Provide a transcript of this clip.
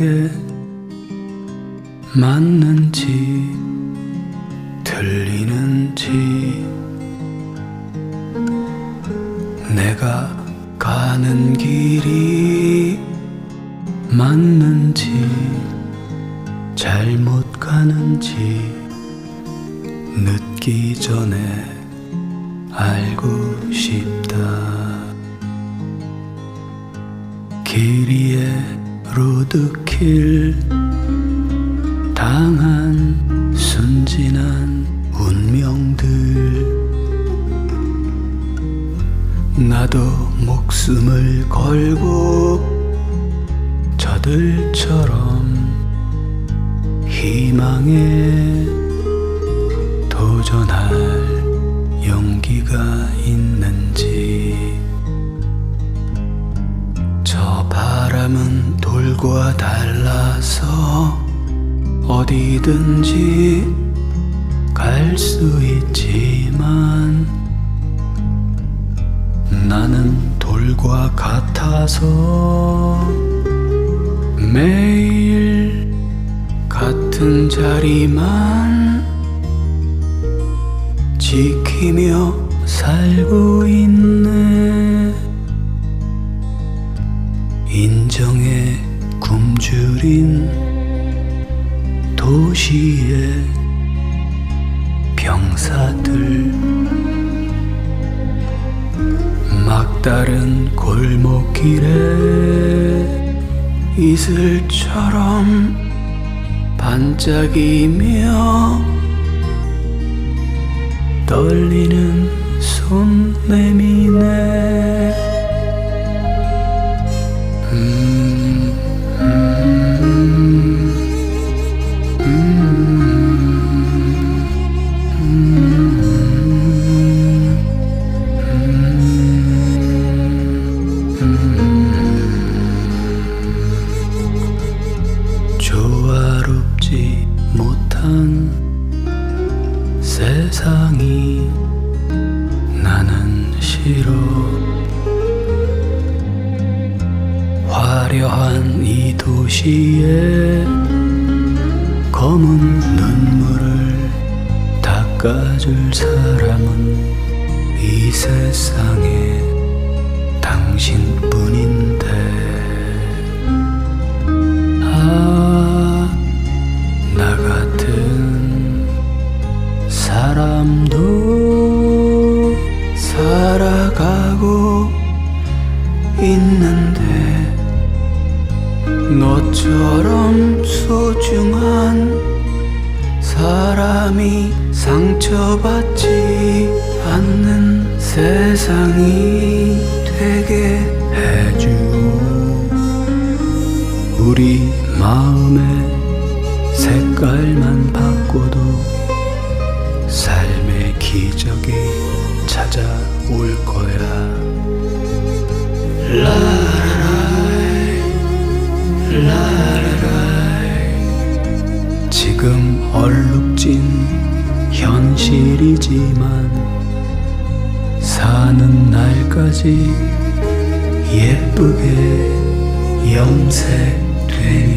내게 맞는지 들리는지. 내가 가는 길이 맞는지 잘못 가는지 늦기 전에 알고 싶다 길 위에 로드킬 당한 순진한 운명들. 나도 목숨을 걸고 저들처럼 희망에 바람은 돌과 달라서 어디든지 갈 수 있지만 나는 돌과 같아서 매일 같은 자리만 지키며 살고 있네 인정에 굶주린 도시의 병사들. 막다른 골목길에 이슬처럼 반짝이며 떨리는 손 내미네 싫어 화려한 이 도시에 검은 눈물을 닦아줄 사람은 이 세상에 당신뿐인 너처럼 소중한 사람이 상처받지 않는 세상이 되게 해주오 우리 마음의 색깔만 바꿔도 삶의 기적이 찾아 지금 얼룩진 현실이지만 사는 날까지 예쁘게 염색되니